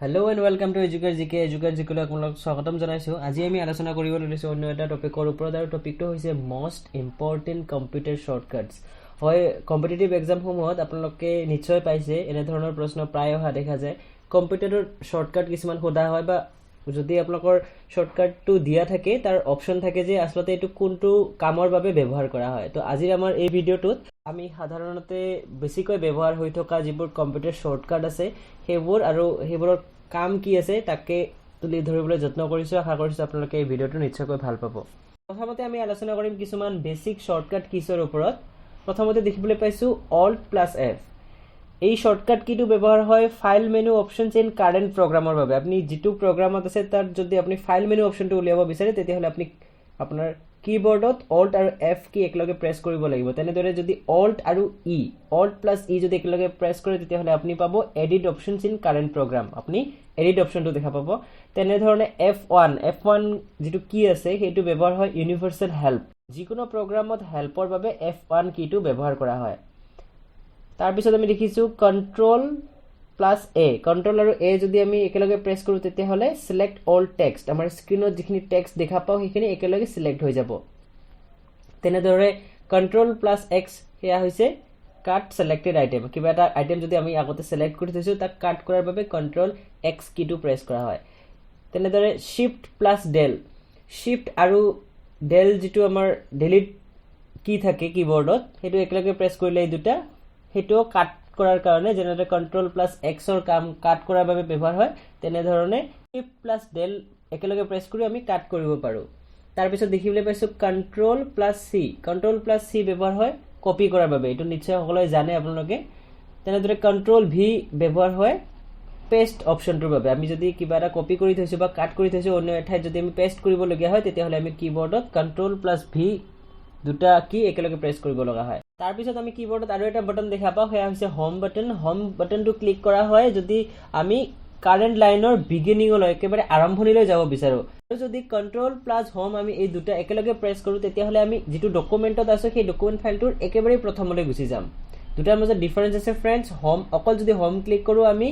Hello' and welcome to educate G K educate জিকলৈ আপোনালোক স্বাগতম জনাইছোঁ। আজি আমি আলোচনা কৰিবলৈ লৈছোঁ অন্য এটা টপিকৰ ওপৰত আৰু টপিকটো হৈছে মষ্ট ইম্পৰ্টেণ্ট কম্পিউটাৰ শ্বৰ্টকাটছ হয় কম্পিটিটিভ এক্সামসমূহত আপোনালোকে নিশ্চয় পাইছে এনেধৰণৰ প্ৰশ্ন প্ৰায় অহা দেখা যায়। কম্পিউটাৰৰ শ্বৰ্টকাট কিছুমান সোধা হয় বা যদি আপোনালোকৰ শ্বৰ্টকাটটো দিয়া থাকে তাৰ অপশ্যন থাকে যে আচলতে এইটো কোনটো কামৰ বাবে ব্যৱহাৰ কৰা হয়। তো আজিৰ আমাৰ এই ভিডিঅ'টোত আমি সাধাৰণতে বেছিকৈ ব্যৱহাৰ হৈ থকা যিবোৰ কম্পিউটাৰ শ্বৰ্টকাট আছে, সেইবোৰ আৰু সেইবোৰৰ কাম কি আছে তাকে তুলি ধৰিবলৈ যত্ন কৰিছোঁ। আশা কৰিছোঁ আপোনালোকে এই ভিডিঅ'টো নিশ্চয়কৈ ভালো পাব। প্ৰথমতে আমি আলোচনা কৰিম কিছুমান বেছিক শ্বৰ্টকাট কিছৰ ওপৰত। প্ৰথমতে দেখিবলৈ পাইছোঁ অল্ট প্লাছ এফ এই শ্বৰ্টকাট কিটো ব্যৱহাৰ হয় file menu options in current প্ৰগ্ৰামৰ বাবে। আপুনি যিটো প্ৰগ্ৰামত আছে, তাত যদি আপুনি ফাইল মেনু অপশ্যনটো উলিয়াব বিচাৰে, তেতিয়াহ'লে আপুনি আপোনাৰ কীবৰ্ডত অল্ট আৰু এফ কি একেলগে প্ৰেছ কৰিব লাগিব। তেনেদৰে যদি অল্ট আৰু ই অল্ট প্লাছ ই যদি একেলগে প্ৰেছ কৰে, তেতিয়াহ'লে আপুনি পাব edit options in current program আপুনি এডিট অপশ্যনটো দেখা পাব। তেনেধৰণে এফ ওৱান এফ ওৱান যিটো কি আছে, সেইটো ব্যৱহাৰ হয় ইউনিভাৰ্চেল হেল্প যিকোনো প্ৰগ্ৰামত হেল্পৰ বাবে এফ ওৱান কিটো ব্যৱহাৰ কৰা হয়। তাৰপিছত আমি দেখিছোঁ কণ্ট্ৰল প্লাছ এ কণ্ট্ৰল আৰু এ যদি আমি একেলগে প্ৰেছ কৰোঁ তেতিয়াহ'লে চিলেক্ট অল টেক্সট আমাৰ স্ক্ৰীণত যিখিনি টেক্সট দেখা পাওঁ সেইখিনি একেলগে চিলেক্ট হৈ যাব। তেনেদৰে কণ্ট্ৰল প্লাছ এক্স সেয়া হৈছে কাট ছিলেক্টেড আইটেম কিবা এটা আইটেম যদি আমি আগতে ছিলেক্ট কৰি থৈছোঁ তাক কাট কৰাৰ বাবে কণ্ট্ৰল এক্স কিটো প্ৰেছ কৰা হয়। তেনেদৰে শ্বিফ্ট প্লাছ ডেল শ্বিফ্ট আৰু ডেল যিটো আমাৰ ডিলিট কি থাকে কীবৰ্ডত সেইটো একেলগে প্ৰেছ কৰিলে এই দুটা সেইটোও কাট কৰাৰ কাৰণে যেনেদৰে কণ্ট্ৰল প্লাছ এক্সৰ কাম কাট কৰাৰ ব্যৱহাৰ হয়, তেনেধৰণে শ্বিফ্ট প্লাছ ডেল একেলগে প্ৰেছ কৰি আমি কাট কৰিব পাৰোঁ। তাৰপিছত দেখিবলৈ পাইছোঁ control plus C control plus C ব্যৱহাৰ হয় কপি কৰাৰ বাবে। এইটো নিশ্চয় সকলোৱে জানে আপোনালোকে। তেনেদৰে কণ্ট্ৰল ভি ব্যৱহাৰ হয় পেষ্ট অপশ্যনটোৰ বাবে। আমি যদি কিবা এটা কপি কৰি থৈছোঁ বা কাট কৰি থৈছোঁ অন্য এঠাইত যদি আমি পেষ্ট কৰিবলগীয়া হয়, তেতিয়াহ'লে আমি কীবৰ্ডত কণ্ট্ৰল প্লাছ ভি দুটা কি একেলগে প্ৰেছ কৰিব লগা হয়। তাৰপিছত আমি কীবৰ্ডত আৰু এটা বাটন দেখা পাওঁ, সেয়া হৈছে হোম বাটন হোম বাটনটো ক্লিক কৰা হয় যদি আমি কাৰেণ্ট লাইনৰ বিগিনিঙলৈ একেবাৰে আৰম্ভণিলৈ যাব বিচাৰোঁ। আৰু যদি কণ্ট্ৰল প্লাছ হোম আমি এই দুটা একেলগে প্ৰেছ কৰোঁ, তেতিয়াহ'লে আমি যিটো ডকুমেণ্টত আছোঁ, সেই ডকুমেণ্ট ফাইলটোৰ একেবাৰে প্ৰথমলৈ গুচি যাম। দুটাৰ মাজত ডিফাৰেঞ্চ আছে ফ্ৰেণ্ডছ হোম অকল যদি হোম ক্লিক কৰোঁ, আমি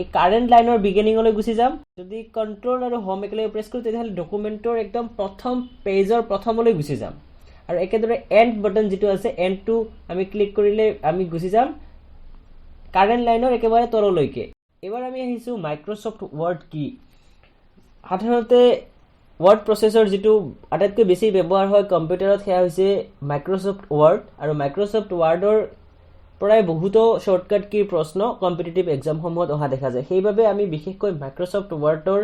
এই কাৰেণ্ট লাইনৰ বিগিনিঙলৈ গুচি যাম। যদি কণ্ট্ৰল আৰু হোম একেলগে প্ৰেছ কৰোঁ, তেতিয়াহ'লে ডকুমেণ্টৰ একদম প্ৰথম পেজৰ প্ৰথমলৈ গুচি যাম। আৰু একেদৰে এণ্ড বাটন যিটো আছে এণ্ডটো আমি ক্লিক কৰিলে আমি গুচি যাম। কাৰেণ্ট লাইনৰ একেবাৰে তললৈকে। এইবাৰ আমি আহিছোঁ মাইক্ৰ'ছফ্ট ৱৰ্ড কি সাধাৰণতে ৱৰ্ড প্ৰচেছৰ যিটো আটাইতকৈ বেছি ব্যৱহাৰ হয় কম্পিউটাৰত, সেয়া হৈছে মাইক্ৰ'ছফ্ট ৱৰ্ড আৰু মাইক্ৰ'ছফ্ট ৱৰ্ডৰ পৰাই বহুতো শ্বৰ্টকাট কীৰ প্ৰশ্ন কম্পিটিটিভ এক্সামসমূহত অহা দেখা যায়। সেইবাবে আমি বিশেষকৈ মাইক্ৰ'ছফ্ট ৱৰ্ডৰ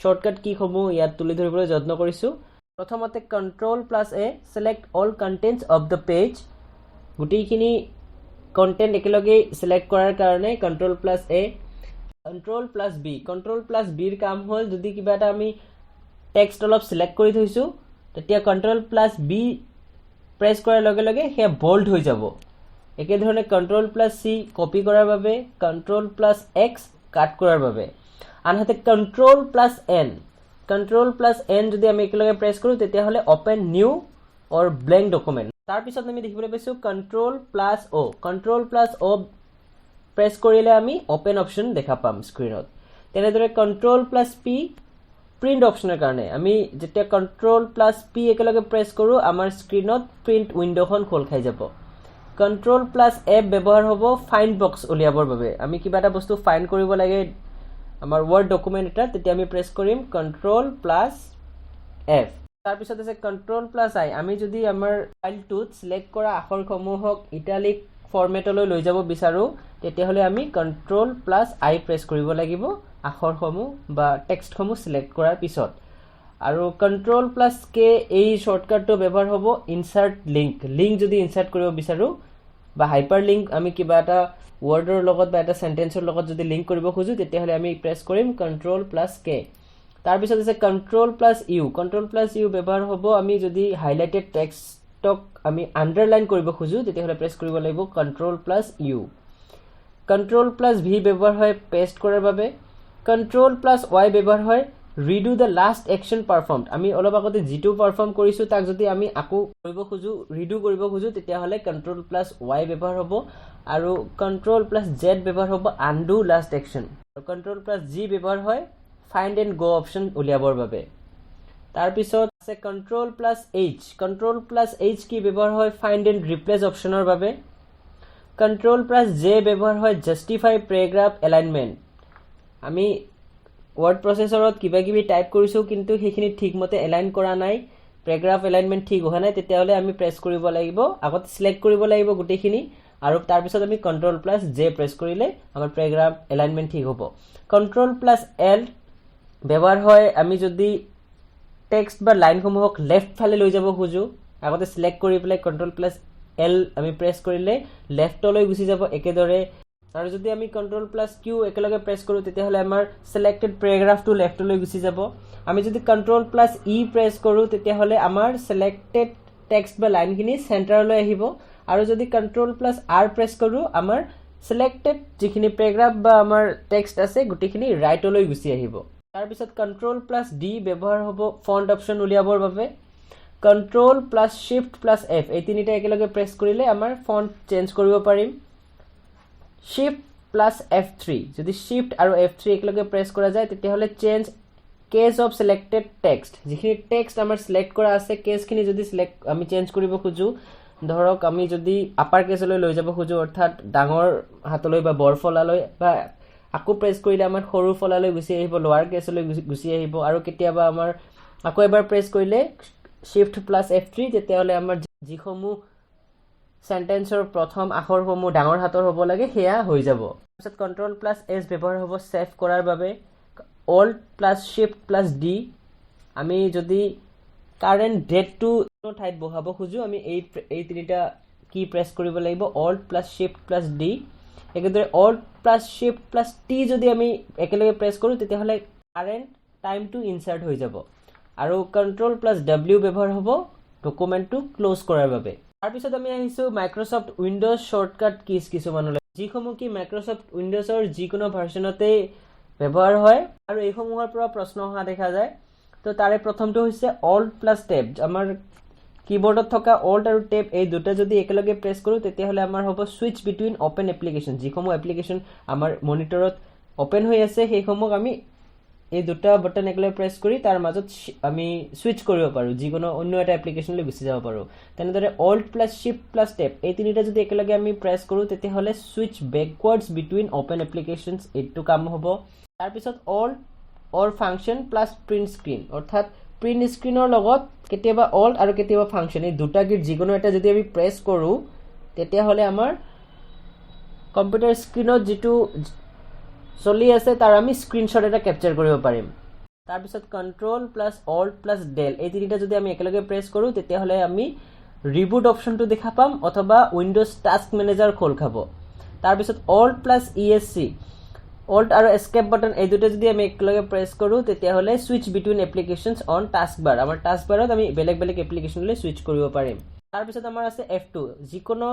শ্বৰ্টকাট কীসমূহ ইয়াত তুলি ধৰিবলৈ যত্ন কৰিছোঁ। প্ৰথমতে control plus A select all contents of the page গোটেইখিনি কণ্টেণ্ট একেলগেই ছিলেক্ট কৰাৰ কাৰণে control plus A control plus B control plus বিৰ কাম হ'ল, যদি কিবা এটা আমি টেক্সট অলপ ছিলেক্ট কৰি থৈছোঁ, তেতিয়া কণ্ট্ৰল প্লাছ বি প্ৰেছ কৰাৰ লগে লগে সেয়া বল্ড হৈ যাব। একেধৰণে কণ্ট্ৰল প্লাছ চি কপি কৰাৰ বাবে কণ্ট্ৰল প্লাছ এক্স কাট কৰাৰ বাবে। আনহাতে control plus N control plus N যদি আমি একেলগে প্ৰেছ কৰোঁ তেতিয়াহ'লে open new or blank document তাৰপিছত আমি দেখিবলৈ পাইছোঁ control plus O' control plus O' press কৰিলে আমি অ'পেন অপশ্যন দেখা পাম স্ক্ৰীণত তেনেদৰে কণ্ট্ৰল প্লাছ পি প্ৰিণ্ট অপশ্যনৰ কাৰণে। আমি যেতিয়া কণ্ট্ৰল প্লাছ পি একেলগে প্ৰেছ কৰোঁ, আমাৰ স্ক্ৰীণত প্ৰিণ্ট উইণ্ড'খন খোল খাই যাব। কণ্ট্ৰল প্লাছ এফ ব্যৱহাৰ হ'ব ফাইণ্ড বক্স উলিয়াবৰ বাবে। আমি কিবা এটা বস্তু ফাইণ্ড কৰিব লাগে আমাৰ ৱৰ্ড ডকুমেণ্ট এটা তেতিয়া আমি প্ৰেছ কৰিম কণ্ট্ৰল প্লাছ এফ তাৰপিছত আছে কণ্ট্ৰল প্লাছ আই আমি যদি আমাৰ ফাইলটোত ছিলেক্ট কৰা আখৰসমূহক ইটালিক ফৰ্মেটলৈ লৈ যাব বিচাৰোঁ তেতিয়াহ'লে আমি কণ্ট্ৰল প্লাছ আই প্ৰেছ কৰিব লাগিব আখৰসমূহ বা টেক্সটসমূহ ছিলেক্ট কৰাৰ পিছত। আৰু কণ্ট্ৰল প্লাছ কে এই শ্বৰ্টকাটটো ব্যৱহাৰ হ'ব ইনচাৰ্ট লিংক লিংক যদি ইনচাৰ্ট কৰিব বিচাৰোঁ বা হাইপাৰ লিংক আমি কিবা এটা ৱৰ্ডৰ লগত বা এটা চেণ্টেন্সৰ লগত যদি লিংক কৰিব খোজোঁ, তেতিয়াহ'লে আমি প্ৰেছ কৰিম কণ্ট্ৰল প্লাছ কে তাৰপিছত আছে control plus U control plus U ব্যৱহাৰ হ'ব আমি যদি হাইলাইটেড টেক্সটক আমি আণ্ডাৰলাইন কৰিব খোজোঁ, তেতিয়াহ'লে প্ৰেছ কৰিব লাগিব control plus U control plus V ব্যৱহাৰ হয় পেষ্ট কৰাৰ বাবে। কণ্ট্ৰল প্লাছ ৱাই ব্যৱহাৰ হয় redo the last action perform আমি অলপ আগতে যিটো পাৰফৰ্ম কৰিছোঁ, তাক যদি আমি আকৌ কৰিব খোজোঁ ৰিডু কৰিব খোজোঁ, তেতিয়াহ'লে কণ্ট্ৰল প্লাছ ৱাই ব্যৱহাৰ হ'ব আৰু কণ্ট্ৰল প্লাছ জেড ব্যৱহাৰ হ'ব আনডু লাষ্ট একশ্যন আৰু কণ্ট্ৰল প্লাছ জি ব্যৱহাৰ হয় ফাইণ্ড এণ্ড গ' অপশ্যন উলিয়াবৰ বাবে। তাৰপিছত আছে control plus H control plus H কি ব্যৱহাৰ হয়? ফাইণ্ড এণ্ড ৰিপ্লেচ অপশ্যনৰ বাবে। কণ্ট্ৰল প্লাছ জে ব্যৱহাৰ হয় জাষ্টিফাই পেৰেগ্ৰাফ এলাইনমেণ্ট আমি ৱৰ্ড প্ৰচেছৰত কিবা কিবি টাইপ কৰিছোঁ, কিন্তু সেইখিনি ঠিকমতে এলাইন কৰা নাই পেৰেগ্ৰাফ এলাইনমেণ্ট ঠিক হোৱা নাই, তেতিয়াহ'লে আমি প্ৰেছ কৰিব লাগিব, আগতে চিলেক্ট কৰিব লাগিব গোটেইখিনি, আৰু তাৰপিছত আমি কণ্ট্ৰল প্লাছ জে প্ৰেছ কৰিলে আমাৰ পেৰেগ্ৰাফ এলাইনমেণ্ট ঠিক হ'ব। কণ্ট্ৰল প্লাছ এল ব্যৱহাৰ হয়, আমি যদি টেক্সট বা লাইনসমূহক লেফ্ট ফালে লৈ যাব খোজোঁ, আগতে চিলেক্ট কৰি পেলাই কণ্ট্ৰল প্লাছ এল আমি প্ৰেছ কৰিলে লেফ্টলৈ গুচি যাব একেদৰে। আৰু যদি আমি কণ্ট্ৰল প্লাছ কিউ একেলগে প্ৰেছ কৰোঁ তেতিয়াহ'লে আমাৰ চিলেক্টেড পেৰেগ্ৰাফটো লেফ্টলৈ গুচি যাব। আমি যদি কণ্ট্ৰল প্লাছ ই প্ৰেছ কৰোঁ তেতিয়াহ'লে আমাৰ চিলেক্টেড টেক্সট বা লাইনখিনি চেণ্টাৰলৈ আহিব। আৰু যদি কণ্ট্ৰল প্লাছ আৰ প্ৰেছ কৰোঁ আমাৰ চিলেক্টেড যিখিনি পেৰেগ্ৰাফ বা আমাৰ টেক্সট আছে গোটেইখিনি ৰাইটলৈ গুচি আহিব। তাৰপিছত কণ্ট্ৰল প্লাছ ডি ব্যৱহাৰ হ'ব ফণ্ট অপশ্যন উলিয়াবৰ বাবে। Control plus shift plus F এই তিনিটা একেলগে প্ৰেছ কৰিলে আমাৰ ফণ্ট চেঞ্জ কৰিব পাৰিম। শ্বিফ্ট প্লাছ এফ থ্ৰী যদি শ্বিফ্ট আৰু এফ থ্ৰী একেলগে প্ৰেছ কৰা যায় তেতিয়াহ'লে change case of selected text যিখিনি টেক্সট আমাৰ চিলেক্ট কৰা আছে কেছখিনি যদি চিলেক্ট আমি চেঞ্জ কৰিব খোজোঁ ধৰক আমি যদি আপাৰ কেছলৈ লৈ যাব খোজোঁ অৰ্থাৎ ডাঙৰ হাতলৈ বা বৰ ফলালৈ বা আকৌ প্ৰেছ কৰিলে আমাৰ সৰু ফলালৈ গুচি আহিব লোৱাৰ কেছলৈ গুচি- আহিব আৰু কেতিয়াবা আমাৰ আকৌ এবাৰ প্ৰেছ কৰিলে শ্বিফ্ট প্লাছ এফ থ্ৰী তেতিয়াহ'লে আমাৰ যিসমূহ চেণ্টেন্সৰ প্ৰথম আখৰসমূহ ডাঙৰ হাতৰ হ'ব লাগে, সেয়া হৈ যাব। তাৰপিছত কণ্ট্ৰল প্লাছ এছ ব্যৱহাৰ হ'ব ছেভ কৰাৰ বাবে। Alt plus shift plus D আমি যদি কাৰেণ্ট ডেটটো ঠাইত বহাব খোজোঁ, আমি এই এই তিনিটা কি প্ৰেছ কৰিব লাগিব alt plus shift plus D একেদৰে alt plus shift plus T যদি আমি একেলগে প্ৰেছ কৰোঁ, তেতিয়াহ'লে কাৰেণ্ট টাইমটো ইনচাৰ্ট হৈ যাব। আৰু কণ্ট্ৰল প্লাছ ডাব্লিউ ব্যৱহাৰ হ'ব ডকুমেণ্টটো ক্ল'জ কৰাৰ বাবে। তাৰপিছত আমি আহিছোঁ মাইক্ৰ'ছফ্ট উইণ্ড'জ শ্বৰ্টকাট কিজ কিছুমানলৈ। যিসমূহ কি মাইক্ৰ'ছফ্ট উইণ্ড'জৰ যিকোনো ভাৰ্চনতেই ব্যৱহাৰ হয় আৰু এইসমূহৰ পৰা প্ৰশ্ন অহা দেখা যায়। তো তাৰে প্ৰথমটো হৈছে অল্ট প্লাছ টেব আমাৰ কীবৰ্ডত থকা অল্ট আৰু টেব এই দুটা যদি একেলগে প্ৰেছ কৰোঁ, তেতিয়াহ'লে আমাৰ হ'ব ছুইচ বিটুইন অ'পেন এপ্লিকেশ্যন যিসমূহ এপ্লিকেশ্যন আমাৰ মনিটৰত অ'পেন হৈ আছে সেইসমূহ আমি এই দুটা বটন একেলগে প্ৰেছ কৰি তাৰ মাজত আমি ছুইচ কৰিব পাৰোঁ। যিকোনো অন্য এটা এপ্লিকেশ্যনলৈ গুচি যাব পাৰোঁ। তেনেদৰে alt plus shift plus tab এই তিনিটা যদি একেলগে আমি প্ৰেছ কৰোঁ, তেতিয়াহ'লে switch backwards between open applications এইটো কাম হ'ব। তাৰপিছত alt or function plus print screen অৰ্থাৎ প্ৰিণ্ট স্ক্ৰীনৰ লগত কেতিয়াবা অল্ট আৰু কেতিয়াবা ফাংচন এই দুটা গীত যিকোনো এটা যদি আমি প্ৰেছ কৰোঁ, তেতিয়াহ'লে আমাৰ কম্পিউটাৰ স্ক্ৰীণত যিটো চলি আছে, তাৰ আমি স্ক্ৰীনশ্বট এটা কেপচাৰ কৰিব পাৰিম। তাৰপিছত control plus alt plus del এই তিনিটা যদি আমি একেলগে প্ৰেছ কৰোঁ, তেতিয়াহ'লে আমি ৰিবুট অপশ্যনটো দেখা পাম অথবা উইণ্ড'জ টাস্ক মেনেজাৰ খোল খাব। তাৰপিছত alt plus E S C alt আৰু এস্কেপ বাটন এই দুটা যদি আমি একেলগে প্ৰেছ কৰোঁ, তেতিয়াহ'লে switch between applications on task bar আমাৰ টাস্ক বাৰত আমি বেলেগ বেলেগ এপ্লিকেশ্যনলৈ ছুইচ কৰিব পাৰিম। তাৰপিছত আমাৰ আছে এফ টু যিকোনো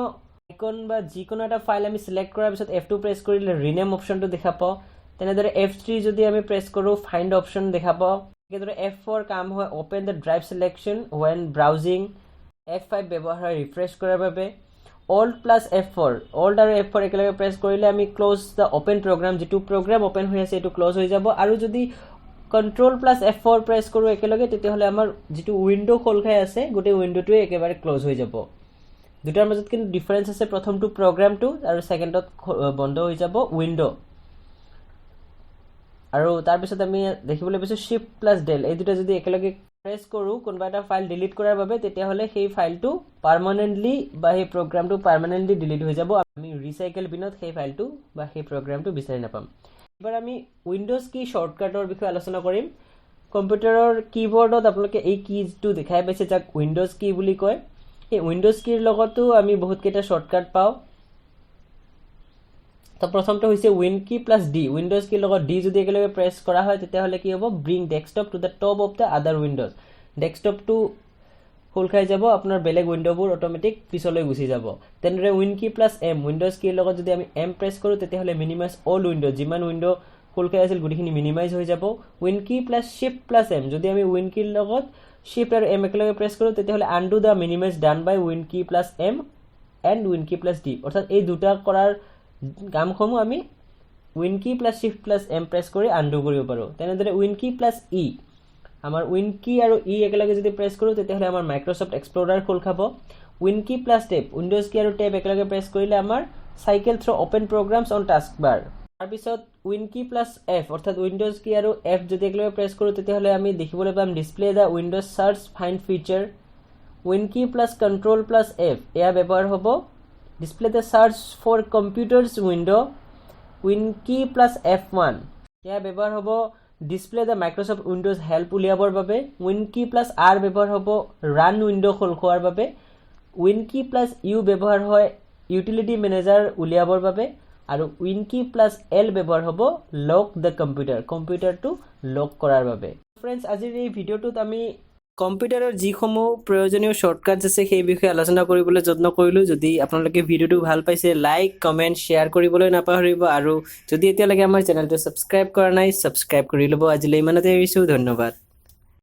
আইকন বা যিকোনো এটা ফাইল আমি চিলেক্ট কৰাৰ পিছত এফ টু প্ৰেছ কৰিলে ৰিনেম অপশ্যনটো দেখা পাওঁ। তেনেদৰে এফ থ্ৰী যদি আমি প্ৰেছ কৰোঁ ফাইণ্ড অপশ্যন দেখা পাওঁ। একেদৰে এফ ফ'ৰ কাম হয় open the drive selection when browsing F five ব্যৱহাৰ ৰিফ্ৰেছ কৰাৰ বাবে। Alt plus F four alt আৰু এফ ফ'ৰ একেলগে প্ৰেছ কৰিলে আমি ক্ল'জ দ্য অ'পেন প্ৰগ্ৰাম যিটো প্ৰগ্ৰাম অ'পেন হৈ আছে, এইটো ক্ল'জ হৈ যাব। আৰু যদি control plus F four press কৰোঁ একেলগে, তেতিয়াহ'লে আমাৰ যিটো উইণ্ড' খোল খাই আছে, গোটেই উইণ্ড'টোৱে একেবাৰে ক্ল'জ হৈ যাব। দুটাৰ মাজত কিন্তু ডিফাৰেঞ্চ আছে প্ৰথমটো প্ৰগ্ৰামটো আৰু ছেকেণ্ডত বন্ধ হৈ যাব উইণ্ড' আৰু তাৰপিছত আমি দেখিবলৈ পাইছোঁ শ্বিফ্ট প্লাছ ডেল এই দুটা যদি একেলগে প্ৰেছ কৰোঁ, কোনোবা এটা ফাইল ডিলিট কৰাৰ বাবে, তেতিয়াহ'লে সেই ফাইলটো পাৰ্মানেণ্টলি বা সেই প্ৰগ্ৰামটো পাৰ্মানেণ্টলি ডিলিট হৈ যাব। আমি ৰিচাইকেল বিনত সেই ফাইলটো বা সেই প্ৰগ্ৰামটো বিচাৰি নাপাম। এইবাৰ আমি উইণ্ড'জ কি শ্বৰ্টকাটৰ বিষয়ে আলোচনা কৰিম। কম্পিউটাৰৰ কীবৰ্ডত আপোনালোকে এই কীজটো দেখাই পাইছে যাক উইণ্ড'জ কি বুলি কয়। এই উইণ্ড'জ কীৰ লগতো আমি বহুতকেইটা শ্বৰ্টকাট পাওঁ। তো প্ৰথমটো হৈছে win key plus D windows কিৰ লগত ডি যদি একেলগে প্ৰেছ কৰা হয় তেতিয়াহ'লে কি হ'ব? Bring desktop to the top of the other windows ডেস্কটপটো খোল খাই যাব আপোনাৰ বেলেগ উইণ্ড'বোৰ অট'মেটিক পিছলৈ গুচি যাব। তেনেদৰে win key plus M windows কিৰ লগত যদি আমি এম প্ৰেছ কৰোঁ তেতিয়াহ'লে মিনিমাইজ অল উইণ্ড' যিমান উইণ্ড' খোল খাই আছিল গোটেইখিনি মিনিমাইজ হৈ যাব। Win key plus shift plus M যদি আমি উইন কিৰ লগত শ্বিফ্ট আৰু এম একেলগে প্ৰেছ কৰোঁ তেতিয়াহ'লে undo the minimize done by win key plus M and win key plus D অৰ্থাৎ এই দুটা কৰাৰ কামসমূহ আমি win key plus shift plus M press কৰি আনডু কৰিব পাৰোঁ। তেনেদৰে উইন কি প্লাছ ই আমাৰ উইন কি আৰু ই একেলগে যদি প্ৰেছ কৰোঁ তেতিয়াহ'লে আমাৰ মাইক্ৰ'ছফ্ট এক্সপ্ল'ৰাৰ খোল খাব। Win key plus tape windows কি আৰু টেপ একেলগে প্ৰেছ কৰিলে আমাৰ cycle through' open programs on task bar তাৰপিছত উইন কি প্লাছ এফ অৰ্থাৎ উইণ্ড'জ কি আৰু এফ যদি একেলগে প্ৰেছ কৰোঁ তেতিয়াহ'লে আমি দেখিবলৈ পাম display the Windows search find feature win key plus control plus F এয়া ব্যৱহাৰ হ'ব display the search for computers window' win key plus F one এয়া ব্যৱহাৰ হ'ব display the Microsoft Windows help উলিয়াবৰ বাবে উইন কি প্লাছ আৰ ব্যৱহাৰ হ'ব run wind' খোল খোৱাৰ বাবে উইন কি প্লাছ ইউ ব্যৱহাৰ হয় ইউটিলিটি মেনেজাৰ উলিয়াবৰ বাবে আৰু উইন কি প্লাছ এল ব্যৱহাৰ হ'ব লক দ্য কম্পিউটাৰ, কম্পিউটাৰটো লক কৰাৰ বাবে। ফ্ৰেণ্ডছ আজিৰ এই ভিডিঅ'টোত আমি কম্পিউটাৰৰ যিসমূহ প্ৰয়োজনীয় শ্বৰ্টকাটছ আছে সেই বিষয়ে আলোচনা কৰিবলৈ যত্ন কৰিলোঁ। যদি আপোনালোকে ভিডিঅ'টো ভালো পাইছে লাইক কমেণ্ট শ্বেয়াৰ কৰিবলৈ নাপাহৰিব আৰু যদি এতিয়ালৈকে আমাৰ চেনেলটো ছাবস্ক্ৰাইব কৰা নাই ছাবস্ক্ৰাইব কৰি ল'ব। আজিলৈ ইমানতে এৰিছোঁ। ধন্যবাদ।